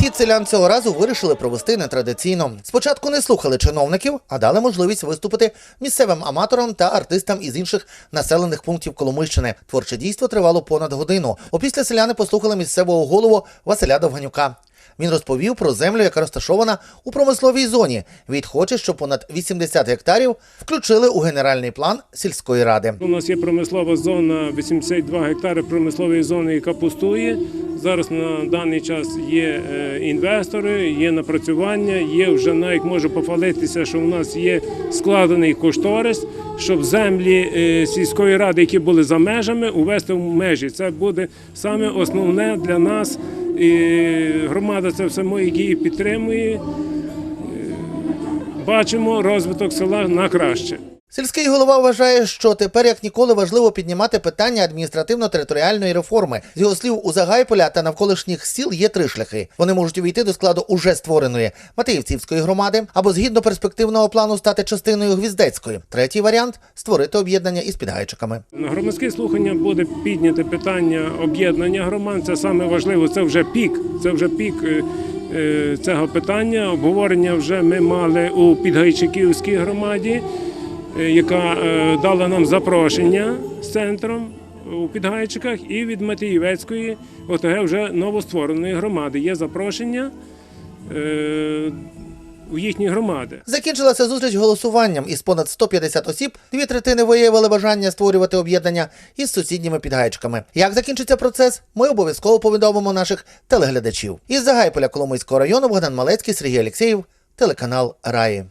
Схід селян цього разу вирішили провести нетрадиційно. Спочатку не слухали чиновників, а дали можливість виступити місцевим аматорам та артистам із інших населених пунктів Коломийщини. Творче дійство тривало понад годину. Опісля селяни послухали місцевого голову Василя Довганюка. Він розповів про землю, яка розташована у промисловій зоні. Від хоче, щоб понад 80 гектарів включили у генеральний план сільської ради. У нас є промислова зона 82 гектари промислової зони, яка пустує. Зараз на даний час є е, інвестори, є напрацювання, є вже навіть можу похвалитися, що у нас є складений кошторис, щоб землі е, сільської ради, які були за межами, увести в межі. Це буде саме основне для нас. І громада це все дії підтримує. Е, Бачимо розвиток села на краще. Сільський голова вважає, що тепер як ніколи важливо піднімати питання адміністративно-територіальної реформи. З його слів, у Загайполя та навколишніх сіл є три шляхи. Вони можуть увійти до складу уже створеної Матеївцівської громади або згідно перспективного плану стати частиною Гвіздецької. Третій варіант створити об'єднання із підгайчиками. На громадські слухання буде підняте питання об'єднання громад. Це саме важливо. Це вже пік. Це вже пік е, е, цього питання. Обговорення вже ми мали у Підгайчиківській громаді, яка е, дала нам запрошення з центром у Підгайчиках, і від Матіївецької ОТГ вже новоствореної громади. Є запрошення. е, У їхні громади. Закінчилася зустріч голосуванням із понад 150 осіб. Дві третини виявили бажання створювати об'єднання із сусідніми підгайчиками. Як закінчиться процес, ми обов'язково повідомимо наших телеглядачів. Із Загайполя Коломийського району Богдан Малецький, Сергій Алєксєєв, телеканал Раї.